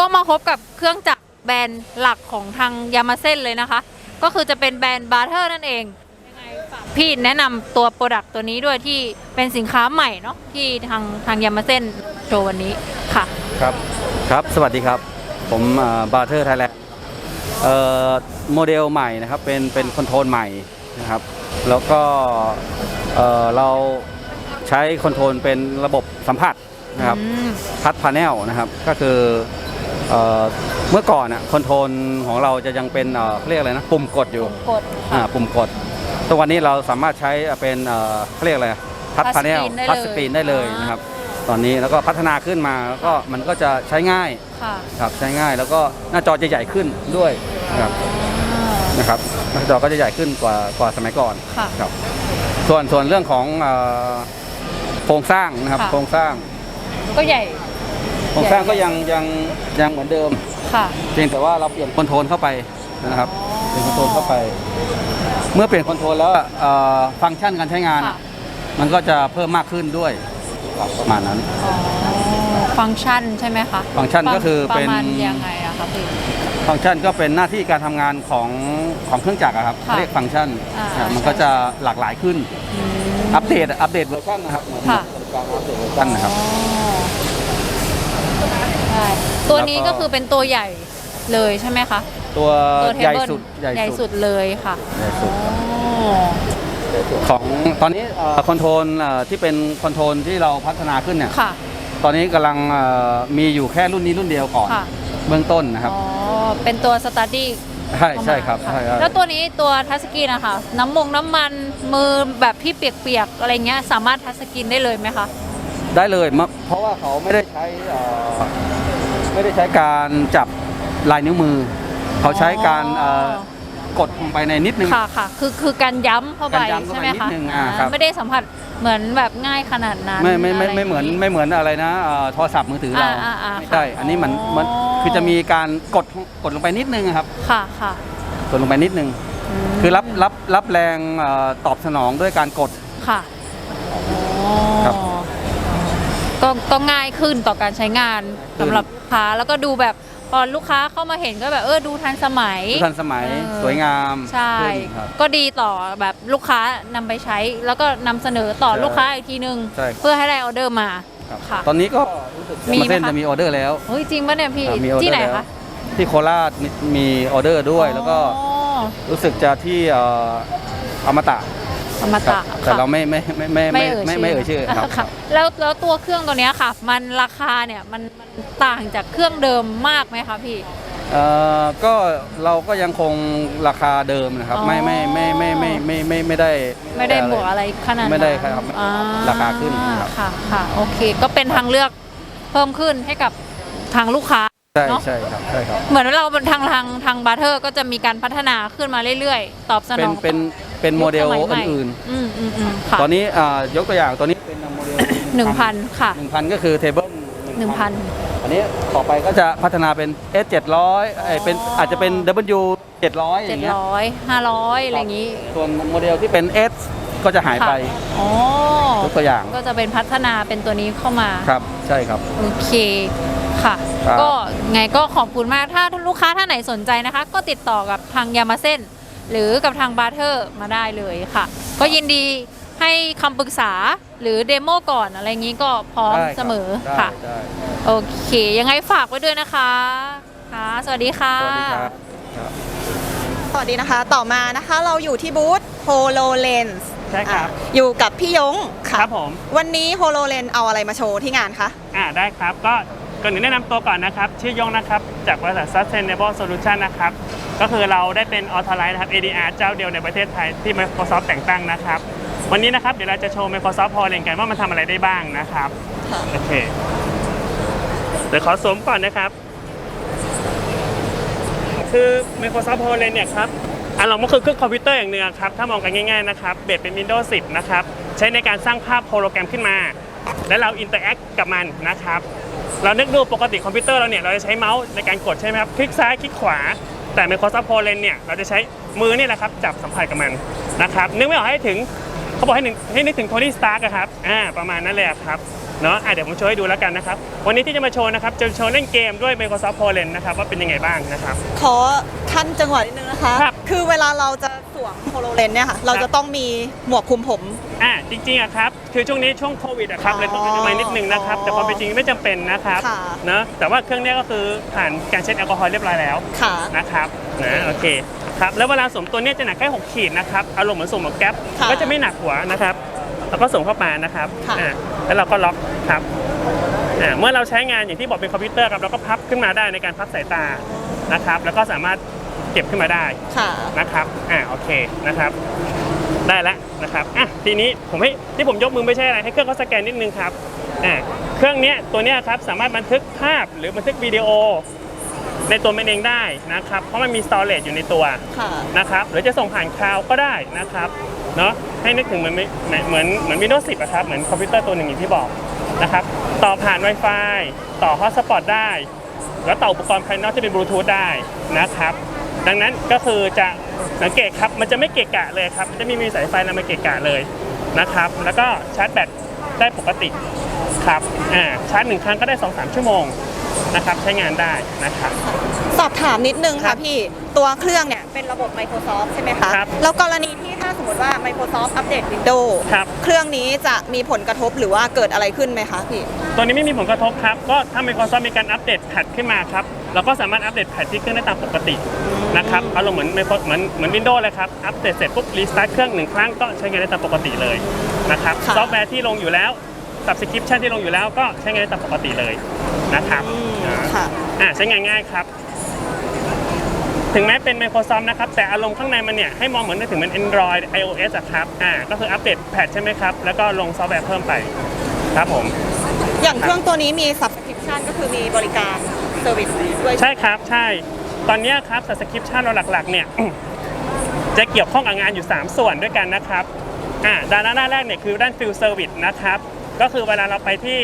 ก็มาพบกับเครื่องจักรแบรนด์หลักของทางยามาเซ่นเลยนะคะ ก็คือจะเป็นแบรนด์บาร์เทอร์นั่นเองยังไงฝากพี่แนะนำตัวโปรดักต์ตัวนี้ด้วยที่เป็นสินค้าใหม่เนาะที่ทางทางยามาเซ่นโชว์วันนี้ค่ะ ครับครับ สวัสดีครับ ผมบาร์เทอร์ไทยแลนด์โมเดลใหม่นะครับ เป็นเป็นคอนโทรลใหม่นะครับ แล้วก็เอ่อเราใช้คอนโทรลเป็นระบบสัมผัสนะครับ อืม ทัชพาเนลนะครับ ก็คือ เอ่อเมื่อก่อนอะคอนโทรลของเราจะยังเป็นเอ่อเขาเรียกอะไรนะปุ่มกดอยู่กดอ่าปุ่มกดทุกวันนี้เราสามารถใช้เป็นเอ่อเขาเรียกอะไรทัช Touch พาเนล screen ได้เลยทัชสกรีนได้เลยนะครับตอนนี้แล้วก็พัฒนาขึ้นมาแล้วก็มันก็จะใช้ง่ายค่ะครับใช้ง่ายแล้วก็หน้าจอจะใหญ่ขึ้นด้วยนะครับนะครับหน้าจอก็จะใหญ่ขึ้นกว่ากว่าสมัยก่อนค่ะครับส่วนส่วนเรื่องของเอ่อโครงสร้างนะครับค่ะโครงสร้างก็ใหญ่ โครงสร้างก็ยังยังยังเหมือนเดิม ค่ะ เพียงแต่ว่าเราเปลี่ยนคอนโทรลเข้าไปนะครับเปลี่ยนคอนโทรลเข้าไป เมื่อเปลี่ยนคอนโทรลแล้วเอ่อฟังก์ชันการใช้งาน ค่ะ มันก็จะเพิ่มมากขึ้นด้วยครับประมาณนั้น อ๋อฟังก์ชันใช่ไหมคะฟังก์ชันก็คือปเป็ระนมาณยังไงอะคะพี่ ฟังก์ชันก็เป็นหน้าที่การทำงานของของเครื่องจักรอะครับค่ะเรียกฟังก์ชันอ่าครับมันก็จะหลากหลายขึ้น อืม อัปเดตอัปเดตเวอร์ชันนะครับเหมือนค่ะการอัปเดตเวอร์ชันนะครับ อ๋อ ใช่ตัวนี้แล้วก็ก็คือเป็นตัวใหญ่เลยใช่ไหมคะ ตัวตัวเทใหญ่เบิลสุดใหญ่สุดเลยค่ะใหญ่สุดอ๋อของตอนนี้คอนโทรลที่เป็นคอนโทรลที่เราพัฒนาขึ้นเนี่ยค่ะ ตอนนี้กำลังเอ่อมีอยู่แค่รุ่นนี้รุ่นเดียวก่อน ค่ะ เบื้องต้นนะครับอ๋อ เป็นตัวสตาร์ดี้ใช่ใช่ครับใช่ครับ แล้วตัวนี้ตัวทัชสกรีนนะคะ น้ำมงน้ำมันมือแบบที่เปียกๆอะไรเงี้ยสามารถทัชสกรีนได้เลยไหมคะ ได้เลยมะเพราะว่าเขาไม่ได้ใช้เอ่อ ไม่ได้ใช้การจับลายนิ้วมือ เขาใช้การเอ่อกดลงไปในนิดนึง ค่ะค่ะ คือคือการย้ำเข้าไปการย้ำเข้าใช่ไปไหมนิดคะนึงอ่าครับ ไม่ได้สัมผัสเหมือนแบบง่ายขนาดนั้นไม่ไม่ไม่ะรไม่เหมือนย่าง ไม่เหมือนอะไรนะเอ่อโทรศัพท์มือถือเราอ่าอ่าอ่าไม่ใช่ค่ะอันนี้มันอ๋อ มันคือจะมีการกดกดลงไปนิดนึงอะครับค่ะค่ะกดลงไปนิดนึง มคือรับรับรับแรงเอ่อตอบสนองด้วยการกด ค่ะครับอ๋อก็ก็ง่ายขึ้นต่อการใช้งานขึ้นสำหรับลูก ค้า แล้วก็ดูแบบพอลูกค้าเข้ามาเห็นก็แบบเออดูทันสมัย ทันสมัยเออ สวยงามใช่ ขึ้นครับ ก็ดีต่อแบบลูกค้านำไปใช้ แล้วก็นำเสนอต่อใช่ลูกค้าอีกทีนึง ใช่เพื่อให้ได้ออเดอร์มา ครับค่ะตอนนี้ก็รู้สึกมีมาไหมเส้นคะจะมีออเดอร์แล้วเฮ้ยจริงปะเนี่ยพี่ครับมีออเดอร์ที่ไหนแล้วคะที่โคราชมีมีออเดอร์ด้วย แล้วก็อ๋อรู้สึกจะที่เอ่ออมตะอมครัตะบแต่เราไม่ไม่ไม่ไม่ไม่ไม่เอ่ยไม่ชื่อไม่เอ่ยชื่อครับค่ะแล้วแล้วตัวเครื่องตัวเนี้ยค่ะ มันราคาเนี่ยมันมัน ต่างจากเครื่องเดิมมากไหมคะพี่ เอ่อก็เราก็ยังคงราคาเดิมนะครับอ๋อไม่ไม่ไม่ไม่ไม่ไม่ไม่ไม่ได้ไม่ได้บวกอะไรขนาดนั้นไม่ได้ครับอ่ราคาขึ้นครับค่ะค่ะโอเค ก็เป็นทางเลือกเพิ่มขึ้นให้กับทางลูกค้าใช่เนอะใช่ครับใช่ครับ เหมือนเราเป็นทางทางทางบาร์เทอร์ ก็จะมีการพัฒนาขึ้นมาเรื่อยๆ ตอบสเป็นองเป็นเป็นโมเดลยุคสมัยใหม่อื่นอืมอืมอืมค่ะๆตอนนี้อ่ายกตัวอย่างตัวนี้เป็นโมเดลหนึ่งพันค่ะหนึ่งพันก็คือเทเบิล หนึ่งพันอันนี้ต่อไปก็จะพัฒนาเป็น S 700ไอยเป็นอ๋อออาจจะเป็น W 700อเจ็ดย่างเงี้ยร้อยห้าร้อยอะไรอย่างนี้ ส่วนโมเดลที่เป็น S ก็จะหายไปค่ะอ๋อยกตัวอย่าง ก็จะเป็นพัฒนาเป็นตัวนี้เข้ามา ครับ ใช่ครับ โอเคค่ะครับก็ไงก็ขอบคุณมาก ถ้าลูกค้าท่านไหนสนใจนะคะ ก็ติดต่อกับทางยามาเส้น หรือกับทางบาร์เทอร์มาได้เลยค่ะ ก็ยินดีให้คำปรึกษา หรือเดโมก่อนอะไรอย่างนี้ก็พร้อมได้ครับเสมอได้ค่ะ ได้โอเค ยังไงฝากไว้ด้วยนะคะค่ะ สวัสดีค่ะ สวัสดีครับครับ สวัสดีนะคะ ต่อมานะคะเราอยู่ที่บูธ HoloLens ใช่ครับ อะอยู่กับพี่ยงค่ะครับผม วันนี้ HoloLens เอาอะไรมาโชว์ที่งานคะ อ่าได้ครับ ก็ก่อนอื่นแนะนำตัวก่อนนะครับ ชื่อยงนะครับ จากบริษัท Sustainable Solution นะครับ ก็คือเราได้เป็น Authorized นะครับ ADR เจ้าเดียวในประเทศไทยที่ Microsoft แต่งตั้งนะครับ วันนี้นะครับเดี๋ยวเราจะโชว์ Microsoft HoloLens กันว่ามันทำอะไรได้บ้างนะครับโอเคเดี๋ยวขอสวมก่อนนะครับ คือ Microsoft HoloLens เนี่ยครับอันเราก็คือเครื่องคอมพิวเตอร์อย่างหนึ่งอะครับ ถ้ามองกันง่ายๆนะครับเบสเป็น Windows 10 นะครับ ใช้ในการสร้างภาพโฮโลแกรมขึ้นมา และเราอินเตอร์แอคกับมันนะครับ เรานึกดูปกติคอมพิวเตอร์เราเนี่ย เราจะใช้เมาส์ในการกดใช่ไหมครับ คลิกซ้ายคลิกขวา แต่ Microsoft HoloLens เนี่ย เราจะใช้มือนี่แหละครับ จับสัมผัสกับมันนะครับ นึกไม่ออกให้ถึง เขาบอกให้นึกให้นึกถึงโทนี่สตาร์กครับอ่าประมาณนั้นเลยอะครับเนาะอะเดี๋ยวผมโชว์ให้ดูแล้วกันนะครับ วันนี้ที่จะมาโชว์นะครับ จะโชว์เล่นเกมด้วย Microsoft p o l e n นะครับ ว่าเป็นยังไงบ้างนะครับ ขอขั้นจังหวะนิดนึงนะคะ ครับคือเวลาเราจะสวมโฮโลเลนเนี่ยค่ะ เราจะต้องมีหมวกคลุมผม อะจริงๆอะครับ คือช่วงนี้ช่วงโควิดอะครับอ๋อเลยต้องเป็นไม้นิดนึงนะครับ แต่ความเป็นจริงไม่จำเป็นนะครับค่ะ เนาะแต่ว่าเครื่องเนี้ยก็คือผ่านการเช็ดแอลกอฮอล์เรียบร้อยแล้วค่ะ นะครับนะโอเค ครับ แล้วเวลาสวมตัวเนี้ยจะหนักแค่ 6 ขีดนะครับอารมณ์เหมือนสวมหมวกแก๊ปค่ะก็จะไม่หนักหัวนะครับแล้วก็สวมเข้ามานะครับค่ะ อ่าแล้วเราก็ล็อกครับอ่าเมื่อเราใช้งานอย่างที่บอกเป็นคอมพิวเตอร์ครับเราก็พับขึ้นมาได้ในการพักสายตานะครับ แล้วก็สามารถเก็บขึ้นมาได้ ค่ะ นะครับ อ่า โอเค นะครับ ได้แล้วนะครับ อะ ทีนี้ผมให้ที่ผมยกมือไม่ใช่อะไร ให้เครื่องเขาสแกนนิดนึงครับ อ่า เครื่องเนี้ยตัวเนี้ยครับสามารถบันทึกภาพหรือบันทึกวิดีโอ ในตัวมันเองได้นะครับ เพราะมันมี storage อยู่ในตัวค่ะ นะครับหรือจะส่งผ่านคลาวก็ได้นะครับเนาะให้นึกถึงเหมือนเหมือนเหมือนเหมือน Windows 10อะครับ เหมือนคอมพิวเตอร์ตัวหนึ่งอย่างที่บอกนะครับต่อผ่าน Wi-Fi ต่อ Hotspot ได้ แล้วต่ออุปกรณ์ภายนอกที่เป็นบลูทูธได้นะครับดังนั้นก็คือจะสังเกตครับมันจะไม่เกะกะเลยครับมันจะไมมีสายไฟนำมาเกะกะเลยนะครับ แล้วก็ชาร์จแบตได้ปกติครับอ่าชาร์จหนึ่งครั้งก็ได้ 2-3 ชั่วโมง นะครับใช้งานได้นะครับ สอบถามนิดนึงครัค่ะบพี่ตัวเครื่องเนี่ยเป็นระบบ Microsoft ใช่ไหมคะ ครับแล้วกรณีที่ถ้าสมมติว่า Microsoft อัปเดต Windows ครับ เครื่องนี้จะมีผลกระทบหรือว่าเกิดอะไรขึ้นไหมคะพี่ ตัวนี้ไม่มีผลกระทบครับ ก็ถ้า Microsoft มีการอัปเดตแพทขึ้นมาครับ เราก็สามารถอัปเดตแพทที่เครื่องได้ตามปกตินะครับอารมณ์เหมือน Microsoft เหมือนเหมือน Windows เลยครับ อัปเดตเสร็จปุ๊บรีสตาร์ทเครื่องหนึ่งครั้งก็ใช้งานได้ตามปกติเลยนะครับ ค่ะ ซอฟต์แวร์ที่ลงอยู่แล้ว subscription ที่ลงอยู่แล้วก็ใช้งานได้ตามปกติเลยนะครับ อืมอ่า ค่ะ อ่าใช้งานง่ายครับ ถึงแม้เป็น Microsoft นะครับ แต่อารมณ์ข้างในมันเนี่ย ให้มองเหมือนนึกถึงเป็น Android iOS อะครับ อ่า ก็คืออัปเดตแพทใช่ไหมครับ แล้วก็ลงซอฟต์แวร์เพิ่มไปครับผม อย่างเครื่องตัวนี้มี subscription ก็คือมีบริการ service ด้วยใช่ครับ ใช่ ตอนเนี้ยครับ subscription เราหลักๆ เนี่ย จะเกี่ยวข้องกับงานอยู่ 3 ส่วนด้วยกันนะครับ อ่าด้านหน้าแรกเนี่ยคือด้าน field service นะครับ ก็คือเวลาเราไปที่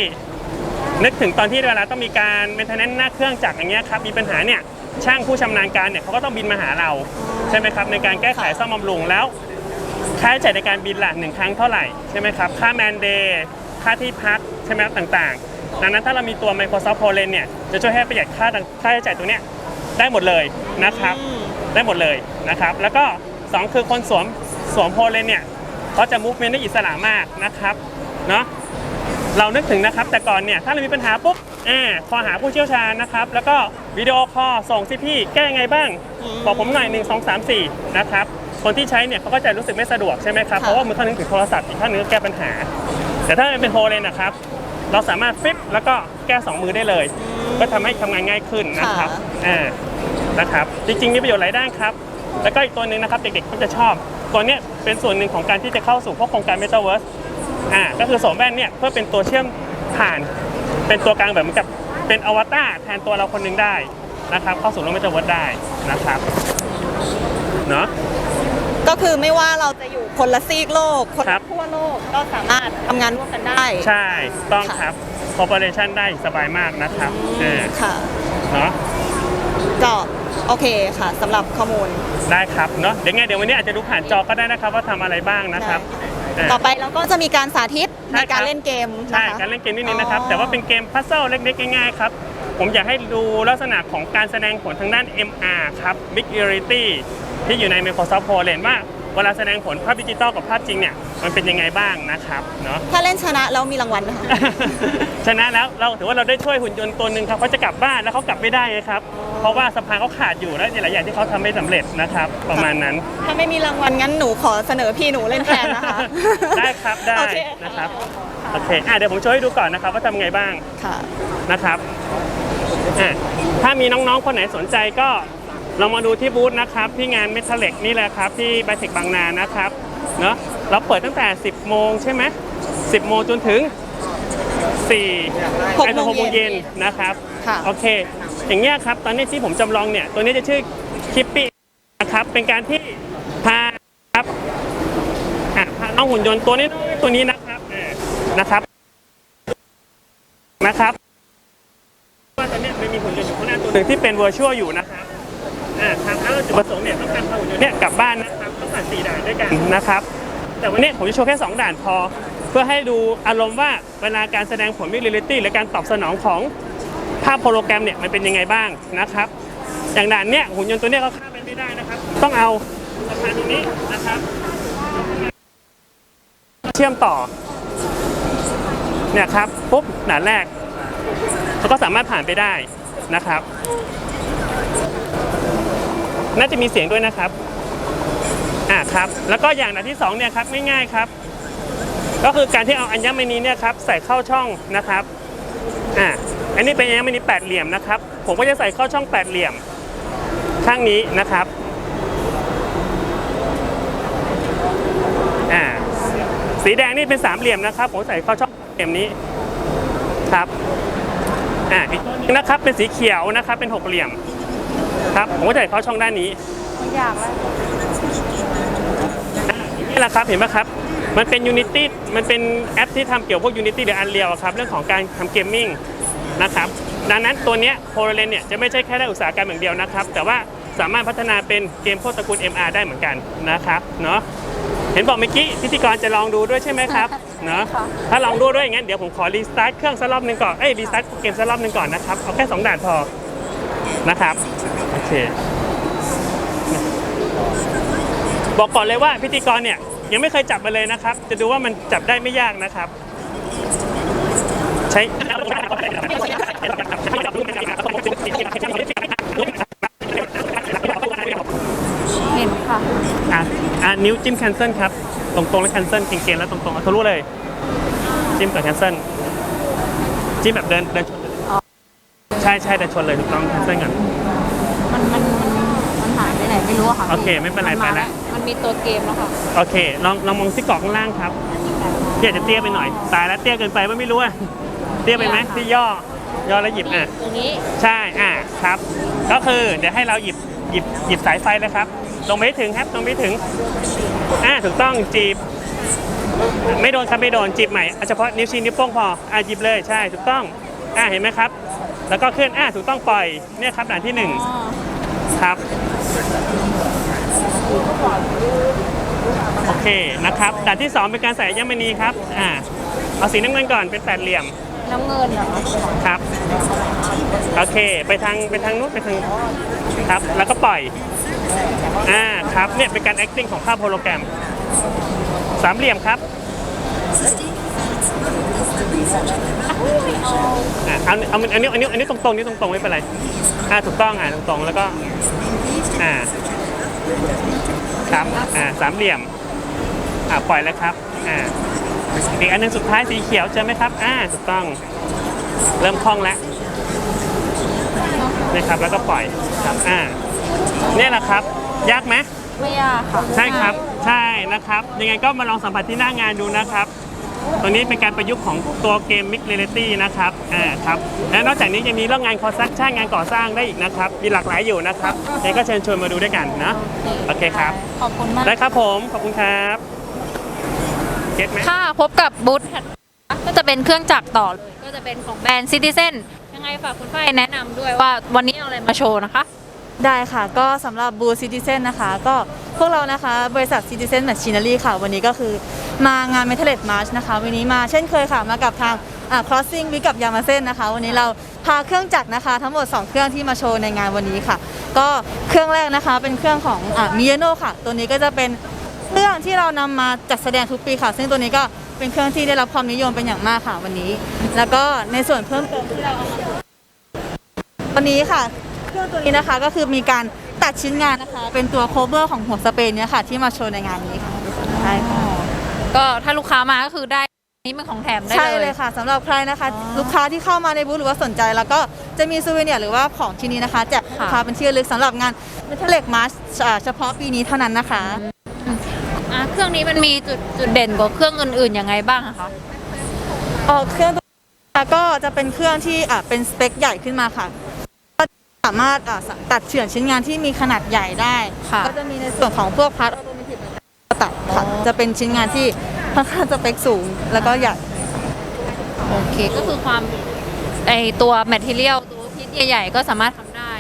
นึกถึงตอนที่เวลาต้องมีการ maintenance หน้าเครื่องจักรอย่างเงี้ยครับมีปัญหาเนี่ยช่างผู้ชำนาญการเนี่ยเขาก็ต้องบินมาหาเราใช่ไหมครับในการแก้ไขซ่อมบำรุงแล้ว ค่าใช้จ่ายในการบินล่ะหนึ่งครั้งเท่าไหร่ใช่ไหมครับค่าแมนเดย์ค่าที่พักใช่ไหมครับต่างๆ ดังนั้นถ้าเรามีตัว Microsoft p o l e n เนี่ยจะช่วยให้ประหยัดค่าต่างค่าใช้จ่ายตรงเนี้ยได้หมดเลยนะครับอืมได้หมดเลยนะครับ แล้วก็ 2 คือคนสวมสวมโพเลนเนี่ยเขาจะมูฟเมนต์ได้อิสระมากนะครับเนาะ เรานึกถึงนะครับ แต่ก่อนเนี่ยถ้าเรามีปัญหาปุ๊บแอบคอหาผู้เชี่ยวชาญนะครับ แล้วก็วิดีโอคอลส่งสิพี่แก้ยังไงบ้างอืมบอกผมหน่อย 1 2 3 4 นะครับ คนที่ใช้เนี่ยเขาก็จะรู้สึกไม่สะดวกใช่ไหมครับค่ะเพราะว่ามือข้างหนึงถือโทรศัพท์อีกข้างหนึงก็แก้ปัญหา แต่ถ้าเป็นโพเลนนะครับเราสามารถฟลิปแล้วก็แก้สองมือได้เลย ก็ทำให้ทำงานง่ายขึ้นนะครับค่ะอ่านะครับ จริงๆมีประโยชน์หลายด้านครับ แล้วก็อีกตัวหนึ่งนะครับเด็กๆก็จะชอบ ตัวเนี้ยเป็นส่วนหนึ่งของการที่จะเข้าสู่พวกโครงการ Metaverse อ่าก็คือสวมแว่นเนี่ยเพื่อเป็นตัวเชื่อมผ่าน เป็นตัวกลางแบบเหมือนกับเป็นอวตารแทนตัวเราคนหนึงได้นะครับ เข้าสู่โลก Metaverse ได้นะครับเนาะ ก็คือไม่ว่าเราจะอยู่คนละซีกโลก คนครัละบทั่วโลกก็สามารถทำงานร่วมกันได้ ใช่ต้องค่ะ ครับ Corporation ได้สบายมากนะครับอือ่ามค่ะ เนาะ ก็โอเคค่ะสำหรับข้อมูล ได้ครับเนาะเดี๋ยวไงเดี๋ยววันนี้อาจจะดูผ่านจอก็ได้นะครับว่าทำอะไรบ้างนะครับอ่า ต่อไปเราก็จะมีการสาธิตใช่ในครับ การเล่นเกมใช่นะคะการเล่นเกมนิดนึงนะครับอ๋อแต่ว่าเป็นเกมพัซเซิลเล็กๆ ง่ายๆครับ ผมอยากให้ดูลักษณะของการแสดงผลทางด้าน MR ครับ Big Reality ที่อยู่ใน Microsoft p o l e n ว่า เวลาแสดงผลภาพดิจิตอลกับภาพจริงเนี่ยมันเป็นยังไงบ้างนะครับเนาะถ้าเล่นชนะแล้วมีรางวัลไหมคะชนะแล้วเราถือว่าเราได้ช่วยหุ่นยนต์ตัวหนึ่งครับเขาจะกลับบ้านแล้วเขากลับไม่ได้ไงครับ เพราะว่าสะพานเขาขาดอยู่และหลายอย่างที่เขาทำไม่สำเร็จนะครับ ประมาณนั้น ถ้าไม่มีรางวัลงั้นหนูขอเสนอพี่หนูเล่นแทนนะคะ ได้ครับได้โอเคนะครับโอเคอะเดี๋ยวผมโชว์ให้ดูก่อนนะครับว่าทำไงบ้างค่ะนะครับอะถ้ามีน้องๆคนไหนสนใจก็ ลองมาดูที่บูธนะครับที่งานเมทัลเล็กนี่แหละครับที่ไบเทคบางนานะครับเนาะเราเปิดตั้งแต่ 10 โมงใช่ไหม10 โมงจนถึง4หกไอ้ตัวโมหงกโมงเย็เย็นนนะครับค่ะโอเค อย่างเงี้ยครับ ตอนนี้ที่ผมจำลองเนี่ย ตัวนี้จะชื่อคิปปี้นะครับ เป็นการที่พาครับอะพาน้องหุ่นยนต์ตัวนี้ตัวนี้นะครับอ่านะครับนะครับว่าตอนเนี้ยมันมีหุ่นยนต์อยู่ข้างหน้าตัวหนึ่งที่เป็น virtual อยู่นะครับ อ่าทางเราจุดประสงค์เนี่ยต้องการพาหุ่นยนเนี่ยกลับบ้านนะครับต้องผ่านสี่ด่านด้วยกันนะครับ แต่วันนี้ผมจะโชว์แค่ 2 ด่านพอ เพื่อให้ดูอารมณ์ว่าเวลาการแสดงผลมิกเรลิตี้หรือการตอบสนองของภาพโฮโลแกรมเนี่ยมันเป็นยังไงบ้างนะครับ อย่างด่านเนี้ยหุ่นยนต์ตัวเนี้ยเขาข้ามไปไม่ได้นะครับ ต้องเอาสะพานตรงนี้นะครับ เชื่อมต่อเนี่ยครับปุ๊บด่านแรกเขาก็สามารถผ่านไปได้นะครับ น่าจะมีเสียงด้วยนะครับอ่าครับ แล้วก็อย่างนที่สองเนี่ยครับง่ายๆครับ ก็คือการที่เอาอัญมณีเนี่ยครับใส่เข้าช่องนะครับอ่าอันนี้เป็นอัญมณีแปดเหลี่ยมนะครับ ผมก็จะใส่เข้าช่องแปดเหลี่ยม ข้างนี้นะครับอ่าสีแดงนี่เป็นสามเหลี่ยมนะครับ ผมใส่เข้าช่องเหลี่ยมนี้ครับอ่าอีกตัวนึงนะครับเป็นสีเขียวนะครับเป็นหกเหลี่ยม ครับผมก็ใส่เข้าช่องด้านนี้มันยากแล้วนี่แหละครับเห็นไหมครับ มันเป็น Unity มันเป็นแอปที่ทำเกี่ยวพวก Unity หรือ Unreal อะครับเรื่องของการทำเกมมิ่งนะครับดังนั้นตัวเนี้ย HoloLens เนี่ยจะไม่ใช่แค่ด้านอุตสาหกรรมอย่างเดียวนะครับ แต่ว่าสามารถพัฒนาเป็นเกมพวกตระกูล MR ได้เหมือนกันนะครับเนาะเห็นบอกเมื่อกี้พิธีกรจะลองดูด้วยใช่ไหมครับเนาะถ้าลองดูด้วยอย่างงั้นเดี๋ยวผมขอรีสตาร์ทเครื่องสักรอบหนึ่งก่อนเอ้ยรีสตาร์ทเกมสักรอบหนึ่งก่อนนะครับเอาแค่สองด่านพอนะครับโอ เค บอกก่อนเลยว่าพิธีกรเนี่ยยังไม่เคยจับมาเลยนะครับ จะดูว่ามันจับได้ไม่ยากนะครับ ใช้เห็นค่ะอะอะนิ้วจิ้มแคนเซิลครับ ตรงๆแล้วแคนเซิลเก่งๆแล้วตรงๆเอาทะลุเลย จิ้มกับแคนเซิลจิ้มแบบเดินเดินชนเลยอ๋อใช่ใช่เดินชนเลยถูกต้องแคนเซิลก่อนมันมันมันมันหาย ไปไหนไม่รู้อะค่ะโอเคไม่เป็นไราไปแล้วมันมีตัวเกมแล้วค่ะโอเคลองลองมองที่เกาะข้างล่างครับเตี้ยจะเตี้ยไปหน่อย ตายแล้วเตี้ยเกินไปว่าไม่รู้อะเตี้ยไปไหมที่ย่อย่อแล้วหยิบอะตรงนี้ใช่อ่าครับ ก็คือเดี๋ยวให้เราหยิบหยิบหยิบสายไฟเลยครับลงไปให้ถึงครับลงไปให้ถึงอ่าถูกต้องจีบ ไม่โดนครับไม่โดนจีบใหม่เอาเฉพาะนิ้วชี้นิ้วโป้งพออ่าหยิบเลยใช่ถูกต้องอ่าเห็นไหมครับ แล้วก็ขึ้นอ่าถูกต้องปล่อยเนี่ยครับด่านที่หนึ่งอ๋อครับ โอเคนะครับด่านที่สองเป็นการใส่อัญมณีครับอ่าเอาสีน้ำเงินก่อนเป็นแปดเหลี่ยมน้ำเงินเหรอครับโอเค ไปทางไปทางนู้นไปทางครับ แล้วก็ปล่อยอ่าครับเนี่ยเป็นการ acting ของภาพโฮโลแกรมสามเหลี่ยมครับอ่าเอาเอาอันนี้อันนี้อันนี้ตรงๆนี่ตรงๆไม่เป็นไรอ่าถูกต้องอ่าตรงๆแล้วก็อ่า ครับอ่าสามเหลี่ยมอ่าปล่อยแล้วครับอ่าอีกอันหนึงสุดท้ายสีเขียวเจอไหมครับอ่าถูกต้อง เริ่มคล่องแล้วนี่ครับแล้วก็ปล่อยครับอ่าเนี่ยแหละครับ ยากไหมไม่ยากค่ะใช่ครับ ใช่นะครับ ยังไงก็มาลองสัมผัสที่หน้างานดูนะครับ ตัวนี้เป็นการประยุกต์ของตัวเกม Mix Reality นะครับอ่าครับและนอกจากนี้ยังมีเรื่องงานคอสซักช่างงานก่อสร้างได้อีกนะครับ มีหลากหลายอยู่นะครับยังไงก็เชิญชวนมาดูด้วยกันนะโอเคครับ ขอบคุณมากได้ครับผมขอบคุณครับเก็ตไหมค่ะพบกับบูธก็จะเป็นเครื่องจักรต่อเลยก็จะเป็นของแบรนด์ซิติเซนยังไงฝากคุณฝ้ายแนะนำด้วยว่าวันนี้เอาอะไรมาโชว์นะคะ ได้ค่ะ ก็สำหรับบูซิติเซนนะคะ ก็พวกเรานะคะ บริษัท Citizen Machinery ค่ะ วันนี้ก็คือมางาน Metal March นะคะ วันนี้มาเช่นเคยค่ะ มากับทางอ่า Crossing วิกับยามาเซนนะคะ วันนี้เราพาเครื่องจักรนะคะ ทั้งหมด 2 เครื่องที่มาโชว์ในงานวันนี้ค่ะ ก็เครื่องแรกนะคะ เป็นเครื่องของอ่ามิเโนค่ะ ตัวนี้ก็จะเป็นเครื่องที่เรานำมาจัดแสดงทุกปีค่ะ ซึ่งตัวนี้ก็เป็นเครื่องที่ได้รับความนิยมเป็นอย่างมากค่ะวันนี้ แล้วก็ในส่วนเพิ่มเติมที่เราเอามา วันนี้ค่ะ เครื่องตัวนี้นะคะก็คือมีการตัดชิ้นงานนะคะ เป็นตัวโคเวอร์ของหัวสเปนเนี่ยค่ะ ที่มาโชว์ในงานนี้ค่ะใช่ค่ะก็ถ้าลูกค้ามาก็คือได้นี่เป็นของแถมได้ใช่เลเลยย ค่ะสำหรับใครนะคะ อ๋อลูกค้าที่เข้ามาในบูธหรือว่าสนใจ แล้วก็จะมีซูเวเนียร์หรือว่าของที่นี้นะคะแจกให้ลูกค้าเป็นที่ระลึกสำหรับงานเมทัลเล็กมาร์ชเฉพาะปีนี้เท่านั้นนะคะ อะเครื่องนี้มันมีจุดจุดเด่นกว่าเครื่องอื่นๆยังไงบ้างอะคะ เอ่อเครื่องตัวนี้ก็จะเป็นเครื่องที่อะเป็นสเปคใหญ่ขึ้นมาค่ะก็สามารถอะตัดเฉือนชิ้นงานที่มีขนาดใหญ่ได้ค่ะก็จะมีในส่วนของพวกพาร์ทออโตเมติตัดค่ะจะเป็นชิ้นงานที่ค่อนข้างสเปคสูงแล้วก็ใหญ่โอเคก็คือความไอตัวแมทเทียลตัวพิษใหญ่ๆก็สามารถทำได้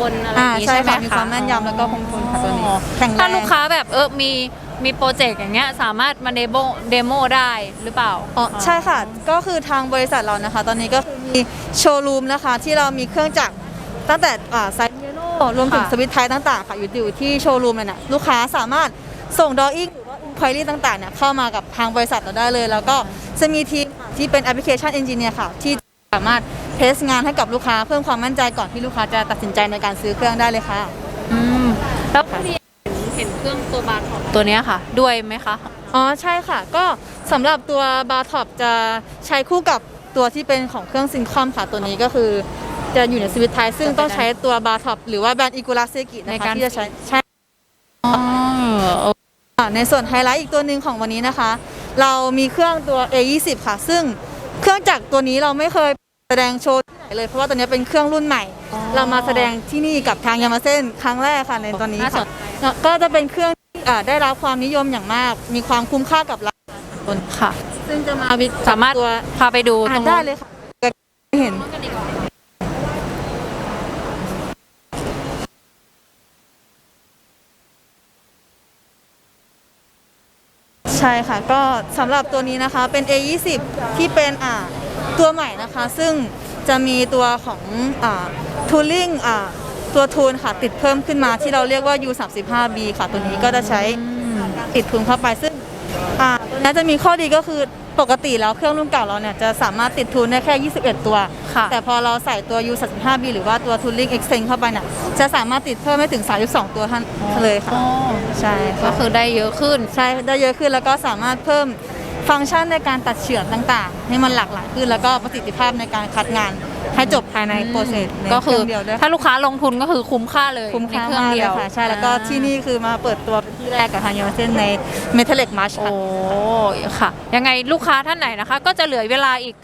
คนอะไรออ่าย่างนี้ใช่ใช่ไหมค่ะคะมีความแม่นยำแล้วก็คงทนค่ะตัวนี้อ๋อแข็งแรงถ้าลูกค้าแบบเออมีมีโปรเจกต์อย่างเงี้ยสามารถมาเดโมเดโมได้หรือเปล่าอ๋อใช่ค่ะ ก็คือทางบริษัทเรานะคะ ตอนนี้ก็คือมีโชว์รูมนะคะ ที่เรามีเครื่องจักร ตั้งแต่อ่าไซส์เยโนรวมถึงค่ะสวิตช์ไทยต่างๆค่ะอยู่อยู่ที่โชว์รูมเลยนะลูกค้าสามารถส่งดออิ่งหรือว่าอินควายรี่ต่างๆเนี่ยเข้ามากับทางบริษัทเราได้เลย แล้วก็จะมีทีมที่เป็นแอปพลิเคชันเอนจิเนียร์ค่ะ ที่สามารถเทสงานให้กับลูกค้าเพิ่มความมั่นใจก่อนที่ลูกค้าจะตัดสินใจในการซื้อเครื่องได้เลยค่ะอืมแล้วพี่เห็นเครื่องตัวบาร์ของตัวเนี้ยค่ะ ด้วยไหมคะ อ๋อใช่ค่ะ ก็สำหรับตัวบาร์ท็อปจะใช้คู่กับตัวที่เป็นของเครื่องซิงคอมค่ะตัวนี้ก็คือ จะอยู่ในสวิตไทยซึ่งต้องใช้ตัวบาร์ท็อปหรือว่าแบรนด์อิกุระเซกิในในกาการรที่จะใช้ใช้อ๋อค่ะในส่วนไฮไลท์อีกตัวหนึ่งของวันนี้นะคะ เรามีเครื่องตัว A20 ค่ะ ซึ่งเครื่องจักรตัวนี้เราไม่เคยแสดงโชว์ที่ไหนเลยเพราะว่าตัวนี้เป็นเครื่องรุ่นใหม่ เรามาแสดงที่นี่กับทางยามาเซ่นครั้งแรกค่ะในตอนนี้น่าสค่ะนแล้วก็จะเป็นเครื่องที่อ่าได้รับความนิยมอย่างมาก มีความคุ้มค่ากับราคาต้นค่ะ ซึ่งจะมาวิสามารถตัวพาไปดูตอ่ารงได้นู้นเลยค่ะเห็น ใช่ค่ะ ก็สำหรับตัวนี้นะคะเป็น A20 ที่เป็นอ่าตัวใหม่นะคะ ซึ่งจะมีตัวของอ่า tooling อ่าตัวทูนค่ะติดเพิ่มขึ้นมาที่เราเรียกว่า U35B ค่ะ ตัวนี้ก็จะใช้ติดทูนเข้าไปซึ่งอ่าตัวนี้จะมีข้อดีก็คือ ปกติแล้วเครื่องรุ่นเก่าเราเนี่ยจะสามารถติดทูนได้แค่ 21 ตัว ค่ะ แต่พอเราใส่ตัว U35B หรือว่าตัว Tooling Extend เข้าไปเนี่ยจะสามารถติดเพิ่มได้ถึง 32 ตัวท่านเลยค่ะ อ๋อใช่ค่ะก็คือได้เยอะขึ้น ใช่ได้เยอะขึ้นแล้วก็สามารถเพิ่มฟังก์ชันในการตัดเฉือนต่างๆ ให้มันหลากหลายขึ้นแล้วก็ประสิทธิภาพในการคัดงาน ให้จบภายในโปรเซสในก็เคคือรื่องเดียวด้วยถ้าลูกค้าลงทุนก็คือคุ้มค่าเลยคุ้มค่าในเครื่องมากเดีเลยวยค่ะใช่แล้วก็ที่นี่คือมาเปิดตัวเป็นที่แรกกับทางยูเซนใน Metallic March โอ้ค่ะค่ะ ยังไงลูกค้าท่านไหนนะคะ ก็จะเหลือเวลาอีก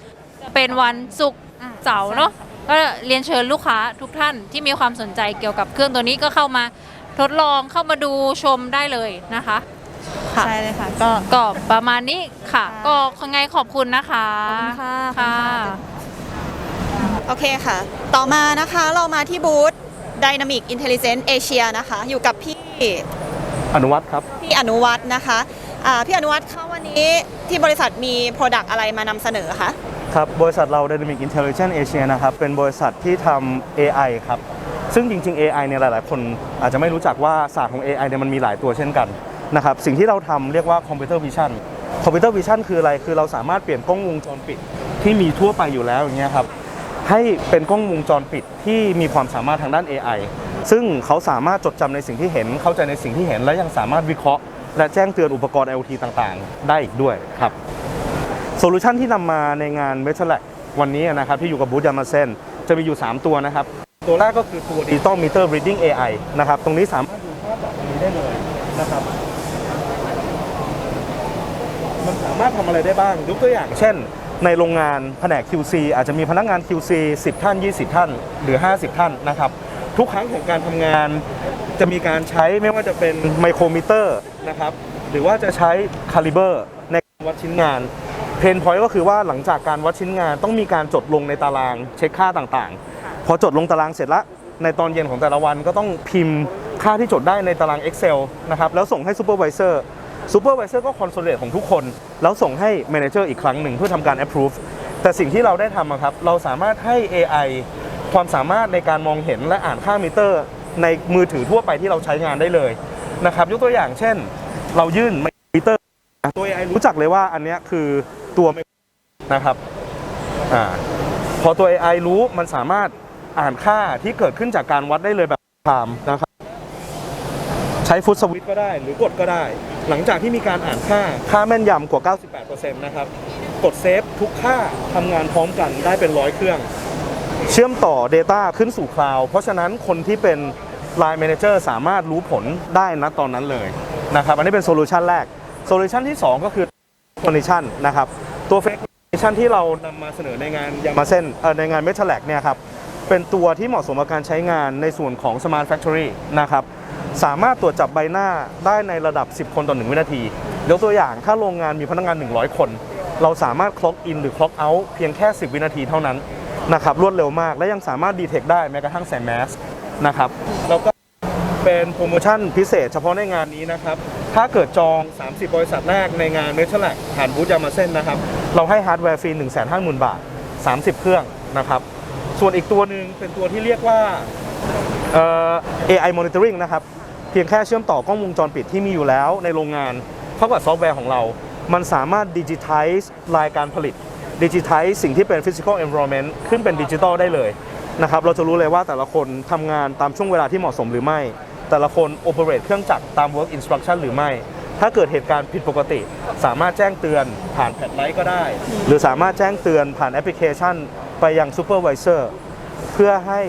เป็นวันศุกร์อ่า เสาร์เนาะก็เรียนเชิญลูกค้าทุกท่านที่มีความสนใจเกี่ยวกับเครื่องตัวนี้ก็เข้ามาทดลองเข้ามาดูชมได้เลยนะคะ ค่ะ ใช่เลยค่ะก็ ก็ประมาณนี้ค่ะ ค่ะก็ยังไงขอบคุณนะคะขอบคุณค่ะค่ะขอบคุณค่ะ โอเคค่ะ ต่อมานะคะเรามาที่บูธ Dynamic Intelligence Asia นะคะ อยู่กับพี่อนุวัตรครับ พี่อนุวัฒน์นะคะอ่าพี่อนุวัฒน์คะวันนี้ที่บริษัทมี Product อะไรมานำเสนอคะ ครับ บริษัทเรา Dynamic Intelligence Asia นะครับ เป็นบริษัทที่ทำ AI ครับ ซึ่งจริง ๆ AI เนี่ยหลาย ๆ คนอาจจะไม่รู้จักว่าศาสตร์ของ AI เนี่ยมันมีหลายตัวเช่นกันนะครับ สิ่งที่เราทำเรียกว่า Computer Vision Computer Vision คืออะไร คือเราสามารถเปลี่ยนกล้องวงจรปิดที่มีทั่วไปอยู่แล้วอย่างเงี้ยครับ ให้เป็นกล้องวงจรปิดที่มีความสามารถทางด้าน AI ซึ่งเขาสามารถจดจำในสิ่งที่เห็น เข้าใจในสิ่งที่เห็น และยังสามารถวิเคราะห์ และแจ้งเตือนอุปกรณ์ IoT ต่างๆ ได้อีกด้วยครับโซลูชันที่นำมาในงาน m e t a l a c วันนี้นะครับที่อยู่กับบูธยามาเซนจะมีอยู่ 3 ตัวนะครับ ตัวแรกก็คือตัว Digital Meter Reading AI นะครับตรงนี้สามารถดูภาพแบบนี้ได้เลยนะครับมันสามารถทำอะไรได้บ้างยกตัวอย่างเช่น ในโรงงานแผนก QC อาจจะมีพนักงาน QC 10 ท่าน 20 ท่าน หรือ 50 ท่านนะครับ ทุกครั้งของการทำงานจะมีการใช้ไม่ว่าจะเป็นไมโครมิเตอร์นะครับ หรือว่าจะใช้คาลิเบอร์ในการวัดชิ้นงาน เพนพอยต์ก็คือว่าหลังจากการวัดชิ้นงานต้องมีการจดลงในตารางเช็คค่าต่างๆ พอจดลงตารางเสร็จละในตอนเย็นของแต่ละวันก็ต้องพิมพ์ค่าที่จดได้ในตาราง Excel นะครับแล้วส่งให้ซูเปอร์วิเซอร์ ซูเปอร์วิเซอร์ก็คอนโซลเลตของทุกคน แล้วส่งให้ Manager อีกครั้งหนึ่งเพื่อทำการ approve แต่สิ่งที่เราได้ทำครับ เราสามารถให้ AI ความสามารถในการมองเห็นและอ่านค่ามิเตอร์ ในมือถือทั่วไปที่เราใช้งานได้เลยนะครับยกตัวอย่างเช่น เรายื่นมิเตอร์ ตัว AI รู้จักเลยว่าอันนี้คือตัวนะครับอ่าพอตัว AI รู้มันสามารถอ่านค่าที่เกิดขึ้นจากการวัดได้เลยแบบไทม์นะครับ ใช้ฟุตสวิตก็ได้ หรือกดก็ได้ หลังจากที่มีการอ่านค่าค่าแม่นยำกว่า 98%นะครับ กดเซฟทุกค่าทำงานพร้อมกันได้เป็นร้อยเครื่อง เชื่อมต่อ Data ขึ้นสู่คลาวด์เพราะฉะนั้นคนที่เป็น Line Manager สามารถรู้ผลได้ณตอนนั้นเลยนะครับอันนี้เป็นโซลูชันแรกโซลูชันที่ 2 ก็คือ f o n i t i o n นะครับตัว f a k e f o n i t i o n ที่เรานำมาเสนอในงานยามาเส้นเอ่อในงาน m e t a l a c เนี่ยครับเป็นตัวที่เหมาะสมกับการใช้งานในส่วนของ Smart Factory นะครับ สามารถตรวจจับใบหน้าได้ในระดับ 10 คนต่อ 1 วินาทียกตัวอย่างถ้าโรงงานมีพนักงาน 100 คน เราสามารถ clock in หรือ clock out เพียงแค่ 10 วินาทีเท่านั้นนะครับรวดเร็วมากและยังสามารถดีเทคได้แม้กระทั่งใส่แมสนะครับแล้วก็เป็นโปรโมชั่นพิเศษเฉพาะในงานนี้นะครับถ้าเกิดจอง 30 บริษัทแรกในงานเมทัลแลกผ่านบูธยามาเซ่นนะครับเราให้ฮาร์ดแวร์ฟรี 150,000 บาท 30 เครื่องนะครับส่วนอีกตัวหนึ่งเป็นตัวที่เรียกว่า AI monitoring นะครับ พียงแค่เชื่อมต่อกล้องวงจรปิดที่มีอยู่แล้วในโรงงานเข้ากับซอฟต์แวร์ของเรา มันสามารถดิจิทัลรายการผลิตดิจิทัลสิ่งที่เป็น physical environment ขึ้นเป็นดิจิตอลได้เลยนะครับเราจะรู้เลยว่าแต่ละคนทำงานตามช่วงเวลาที่เหมาะสมหรือไม่ แต่ละคน operate เครื่องจักรตาม work instruction หรือไม่ ถ้าเกิดเหตุการณ์ผิดปกติ สามารถแจ้งเตือนผ่านแพดไลท์ก็ได้ หรือสามารถแจ้งเตือนผ่านแอปพลิเคชัน ไปยัง supervisor เพื่อให้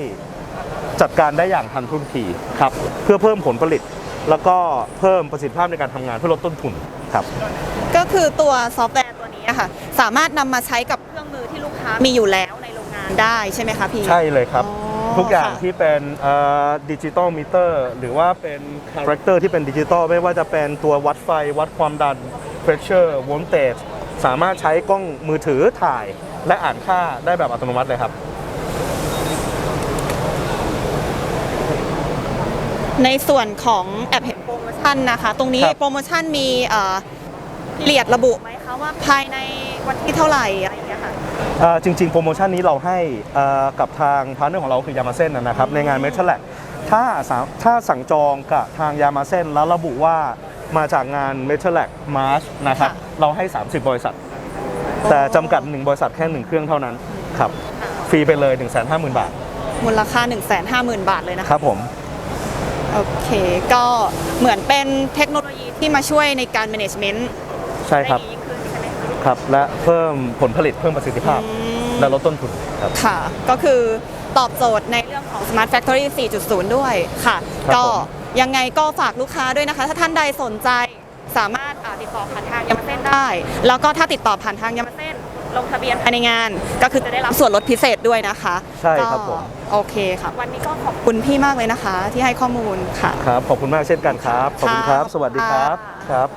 จัดการได้อย่างทันท่วงทีครับเพื่อเพิ่มผลผลิต แล้วก็เพิ่มประสิทธิภาพในการทำงานเพื่อลดต้นทุนครับก็คือตัวซอฟต์แวร์ตัวนี้อะค่ะสามารถนำมาใช้กับเครื่องมือที่ลูกค้ามีอยู่แล้วในโรงงานได้ใช่ไหมคะพี่ใช่เลยครับอ๋อทุกอย่างค่ะที่เป็นดิจิตอลมิเตอร์หรือว่าเป็นคาแรคเตอร์ที่เป็นดิจิตอลไม่ว่าจะเป็นตัววัดไฟ วัดความดันเพรสเชอร์วอลเตจสามารถใช้กล้องมือถือถ่าย และอ่านค่าได้แบบอัตโนมัติเลยครับ ในส่วนของแอปเห็นโปรโมชั่นนะคะ ตรงนี้ครับ โปรโมชั่นมีเอ่อเลียดระบุไหมคะว่าภายในวันที่เท่าไหร่อะไรอย่างเงี้ยค่ะ เอ่อจริง ๆ โปรโมชั่นนี้เราให้เอ่อกับทางพาร์ทเนอร์ของเราคือยามาเซ่นนะครับในงานเมทัลแลกถ้าสาถ้าสั่งจองกับทางยามาเซ่นแล้วระบุว่ามาจากงานเมทัลแลกมาร์ชนะครับค่ะ เราให้ 30 บริษัท แต่จำกัด 1 บริษัทแค่ 1 เครื่องเท่านั้นครับฟรีไปเลย 150,000 บาทมูลค่า 1 5 0 0 0 0 บาทเลยนะคคะรับผม โอเค ก็เหมือนเป็นเทคโนโลยีที่มาช่วยในการ management ใช่ครับ ได้ดียิ่งขึ้นใช่ไหมคะครับ และเพิ่มผลผลิตเพิ่มประสิทธิภาพ อืมและลดต้นทุนครับ ค่ะ ก็คือตอบโจทย์ในเรื่องของ Smart Factory 4.0 ด้วยค่ะ ครับก็ผม ยังไงก็ฝากลูกค้าด้วยนะคะ ถ้าท่านใดสนใจสามารถอ่าติดต่อผ่านทางยามาเส้นได้ แล้วก็ถ้าติดต่อผ่านทางยามาเส้น ลงทะเบียนภายในงาน ก็คือจะได้รับส่วนลดพิเศษด้วยนะคะใช่ครับก็ผมโอเคค่ะ วันนี้ก็ขอบคุณพี่มากเลยนะคะ ที่ให้ข้อมูลค่ะ ครับ ขอบคุณมากเช่นกันครับ ขอบคุณครับค่ะสวัสดีครับ ครับ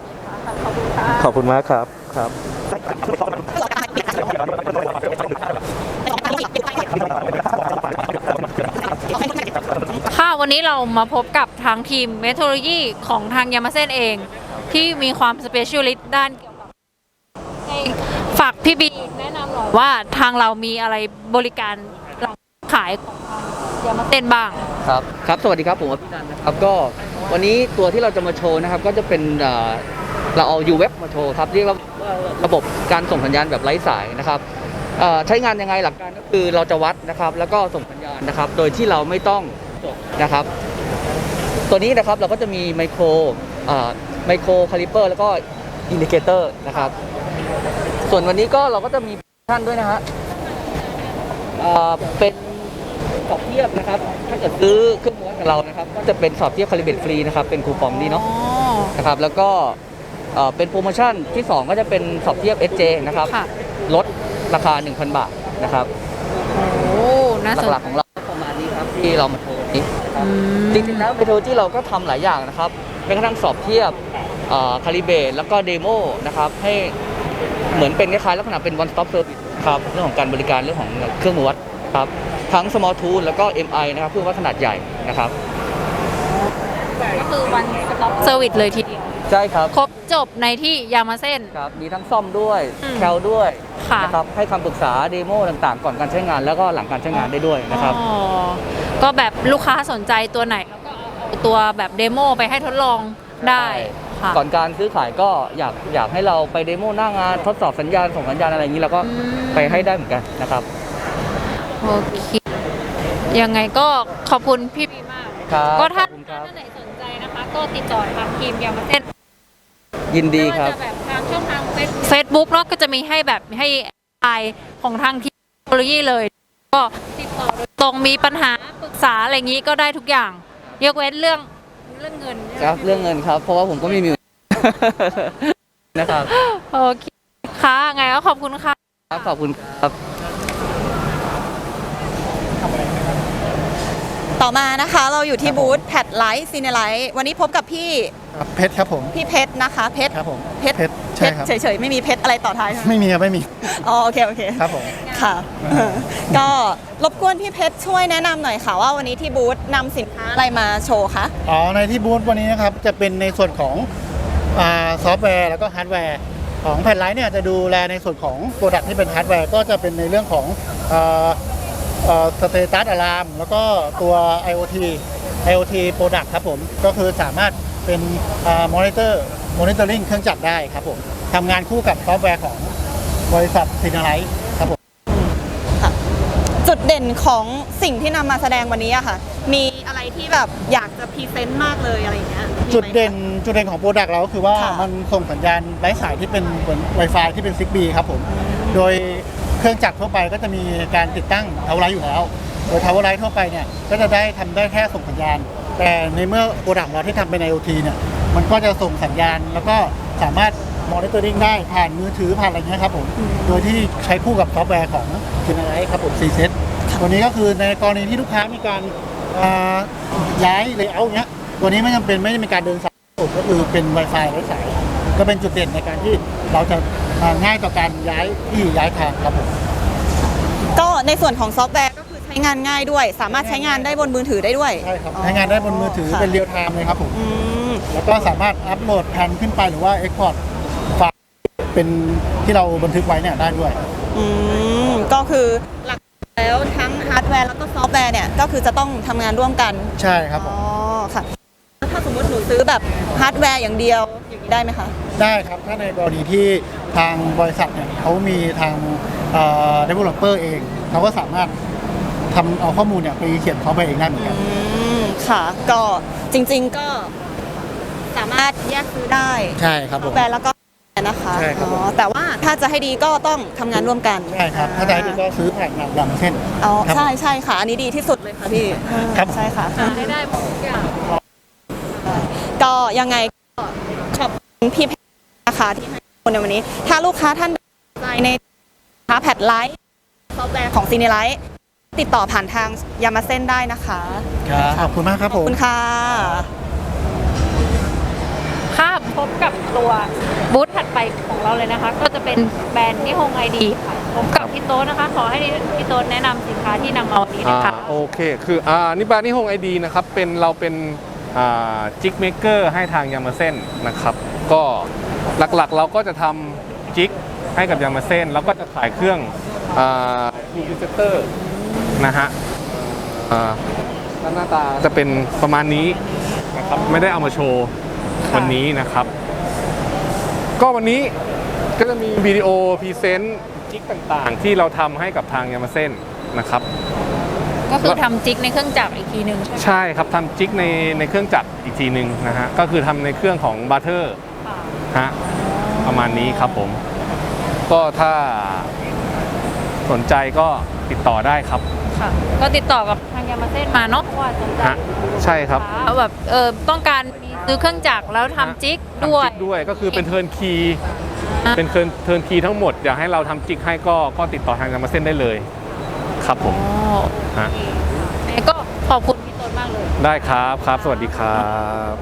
ขอบคุณค่ะ ขอบคุณมากครับ ครับ ค่ะวันนี้เรามาพบกับทางทีมเมโทรโลยีของทางยามาเซ่นเอง ที่มีความสเปเชียลิสต์ด้านเกี่ยวกับให้ฝากพี่บี ว่าทางเรามีอะไรบริการหลังขายของทางยามาเซ่นบ้าง ครับครับ สวัสดีครับผมอภินันท์นะครับก็วันนี้ตัวที่เราจะมาโชว์นะครับ ก็จะเป็นเอ่อเราเอา U Web มาโชว์ครับเรียกว่าระบบการส่งสัญญาณแบบไร้สายนะครับเอ่อใช้งานยังไงหลักการก็คือเราจะวัดนะครับ แล้วก็ส่งสัญญาณนะครับ โดยที่เราไม่ต้องจดนะครับ ตัวนี้นะครับเราก็จะมีไมโครไมโครคาลิเปอร์แล้วก็อินดิเคเตอร์นะครับ ส่วนวันนี้ก็เราก็จะมี ท่านด้วยนะฮะเอ่อเป็นสอบเทียบนะครับ ถ้าเกิดซื้อเครื่องมือวัดกับเรานะครับ ก็จะเป็นสอบเทียบคาลิเบตฟรีนะครับ เป็นคูปองนี่เนาะนะครับ แล้วก็เอ่อเป็นโปรโมชั่นที่ 2 ก็จะเป็นสอบเทียบ SJ นะครับ ค่ะ ลดราคา 1,000 บาทนะครับ โอ้น่าสนหลักๆของเราประมาณนี้ครับที่เรามาโชว์วันนี้นะครับ อืม จริงๆแล้วเมโทรที่เราก็ทำหลายอย่างนะครับแม้กระทั่งสอบเทียบคาลิเบตแล้วก็เดโมนะครับให้ เหมือนเป็นคล้ายๆลักษณะเป็น one stop service ครับเรื่องของการบริการเรื่องของเครื่องมือวัดครับทั้ง small tool แล้วก็ MI นะครับเพื่อวัดขนาดใหญ่นะครับ ก็คือวันสต็อปเซอร์วิสเลยทีเดียวใช่ครับ ครบจบในที่ยามาเส้น ครับมีทั้งซ่อมด้วยอืมแคลด้วยค่ะ นะครับให้คำปรึกษาเดโมต่างๆ ก่อนการใช้งานแล้วก็หลังการใช้งานได้ด้วยนะครับ อ๋อก็แบบลูกค้าสนใจตัวไหนแล้วก็เอาตัวแบบเดโมไปให้ทดลองได้ ค่ะก่อนการซื้อขายก็อยากอยากให้เราไปเดโมหน้างานทดสอบสัญญาณส่งสัญญาณอะไรอย่างนี้เราก็อืมไปให้ได้เหมือนกันนะครับโอเคยังไงก็ขอบคุณพี่บีมาก ครับก็ถ้าขอบคุณครับท่านไหนสนใจนะคะ ก็ติดต่อทางทีมยามาเส้นยินดีครับไม่ว่าจะแบบทางช่องทางเฟซบุ๊กเนาะก็จะมีให้แบบให้ไอของทางทีมเทคโนโลยีเลย ก็ติดต่อโดยตรงมีปัญหาปรึกษาอะไรอย่างนี้ก็ได้ทุกอย่าง ยกเว้นเรื่อง เรื่องเงินครับเรื่องเงินครับ เพราะว่าผมก็ไม่มี นะครับโอเคค่ะไงก็ขอบคุณค่ะ ครับขอบคุณครับ ต่อมานะคะเราอยู่ที่บูธแพดไลท์ซีเนไลท์วันนี้พบกับพี่ครับเพชรครับผม พี่เพชรนะคะ เพชรครับผมเพชรเพชรเพชรใช่ครับ เฉยๆ ไม่มีเพชรอะไรต่อท้ายใช่ไหมไม่มีครับไม่มี อ๋อโอเคโอเคครับผมค่ะ ก็รบกวนพี่เพชรช่วยแนะนำหน่อยค่ะว่าวันนี้ที่บูธนำสินค้าอะไรมาโชว์คะ อ๋อในที่บูธวันนี้นะครับจะเป็นในส่วนของอาซอฟต์แวร์แล้วก็ฮาร์ดแวร์ของแผ่นไลท์เนี่ยจะดูแลในส่วนของโปรดักที่เป็นฮาร์ดแวร์ก็จะเป็นในเรื่องของ สเตตัสอะลามแล้วก็ตัว IoT IoT Product ครับผม ก็คือสามารถเป็นมอนิเตอร์มอนิเตอร์ลิงเครื่องจักรได้ครับผมทำงานคู่กับซอฟต์แวร์ของบริษัทซินาไลท์ครับผมจุดเด่นของสิ่งที่นำมาแสดงวันนี้อะค่ะ มีอะไรที่แบบอยากจะพรีเซนต์มากเลยอะไรอย่างเงี้ยมีไหมจุดเด่นจุดเด่นของโปรดักต์เราก็คือว่าค่ะมันส่งสัญญาณไร้สายที่เป็นเหมือน Wi-Fi ที่เป็น Zigbee ครับผม โดย เครื่องจักรทั่วไปก็จะมีการติดตั้งทาวเวอร์ไลท์อยู่แล้ว โดยทาวเวอร์ไลท์ทั่วไปเนี่ยก็จะได้ทำได้แค่ส่งสัญญาณ แต่ในเมื่อโปรดักต์เราที่ทำเป็น IoT เนี่ยมันก็จะส่งสัญญาณ แล้วก็สามารถมอนิเตอร์ i ิ g ได้ผ่านมือถือผ่านอะไรเงี้ยครับผม โดยที่ใช้คู่กับซอฟต์แวร์ของ g e n e r a t e ครับผม4เซตตัวนี้ก็คือในกรณีที่ลูกค้ามีการย้ายเลเยอร์เงี้ยตัวนี้ไม่จำเป็นไม่ได้มีการเดินสายก็คือเป็น Wi-Fi ไร้สาย ก็เป็นจุดเด่นในการที่เราจะ อ่าง่ายต่อการย้ายที่ย้ายทางครับผม ก็ในส่วนของซอฟต์แวร์ก็คือใช้งานง่ายด้วย สามารถใช้งานได้บนมือถือได้ด้วย ใช่ครับใช้งานได้บนมือถือค่ะ เป็นเรียลไทม์เลยครับผม อืม แล้วก็สามารถอัปโหลดแผ่นขึ้นไปหรือว่าเอ็กพอร์ตไฟล์เป็นที่เราบันทึกไว้เนี่ยได้ด้วย อืม ก็คือหลักแล้วทั้งฮาร์ดแวร์แล้วก็ซอฟต์แวร์เนี่ย ก็คือจะต้องทำงานร่วมกัน ใช่ครับผอ๋ม อ ค่ะ ถ้าสมมติหนูซื้อแบบฮาร์ดแวร์อย่างเดียวอย่างนี้ ได้ไหมคะ ได้ครับ ถ้าในกรณีที่ทางบริษัทเนี่ยเขามีทางเอ่อ developer เอง เขาก็สามารถทำเอาข้อมูลเนี่ยไปเขียนซอฟต์แวร์เองได้เหมือนกัน อืม ค่ะ ก็จริงๆก็สามารถแยกซื้อได้ใช่ครับซผอฟมต์แวร์แล้วก็นะคะใช่ครับผม อ๋อแต่ว่าถ้าจะให้ดีก็ต้องทำงานร่วมกันใช่ครับ ถ้าได้ก็ซื้อผ่านงานอย่างเช่น อ๋อครับใช่ใช่ค่ะ อันนี้ดีที่สุดเลยค่ะพี่ครับ ใช่ค่ะให้ได้หมดทุกอย่าง ก็ยังไงก็ขอบคุณ พี่เพชรนะคะที่ให้ข้อมูลในวันนี้ ถ้าลูกค้าท่านใดสนใจในค้าแพดไลท์ซอฟต์แวร์ของซีเนไลท์ติดต่อผ่านทางยามาเส้นได้นะคะ ครับขอบคุณมากครับขผอบม คุณค่ะค่ะพบกับตัวบูธถัดไปของเราเลยนะคะ ก็จะเป็นแบรนด์นิฮงไอดีค่ะพบกับพี่โต๊ะนะคะ ขอให้พี่โต๊ะแนะนำสินค้าที่นำมาวันนี้นะอ่าคะ โอเค คืออ่านิบานิฮงไอดีนะครับ เป็นเราเป็น จิกเมเกอร์ให้ทางยามาเส้นนะครับ ก็หลักๆเราก็จะทำจิกให้กับยามาเส้นแล้วก็จะขายเครื่องยูดิเซเตอร์นะฮะหน้าตาจะเป็นประมาณนี้นะครับไม่ได้เอามาโชว์วันนี้นะครับ ก็วันนี้ก็จะมีวิดีโอพรีเซนต์จิกต่างๆ ที่เราทำให้กับทางยามาเส้นนะครับ ก็คือทำจิกในเครื่องจักรอีกทีหนึ่งใช่ไหมใช่ครับทำจิกในในเครื่องจักรอีกทีหนึ่งนะฮะก็คือทำในเครื่องของบัตเตอร์ค่ะฮะประมาณนี้ครับผม ก็ถ้าสนใจก็ติดต่อได้ครับค่ะก็ติดต่อกับทางยามาเส้นมาเนาะว่าสนใจฮะใช่ครับค่ะแบบเออต้องการมีซื้อเครื่องจักรแล้วทำจิกด้วย ทำจิกด้วยก็คือเป็นเทิร์นคีอะเป็นเทิร์นเทิร์นคีทั้งหมด อยากให้เราทำจิกให้ก็ก็ติดต่อทางยามาเส้นได้เลย ครับผมอ๋อฮะโอเคก็ขอบคุณพี่โต๊ะมากเลย ได้ครับครับ สวัสดีครับ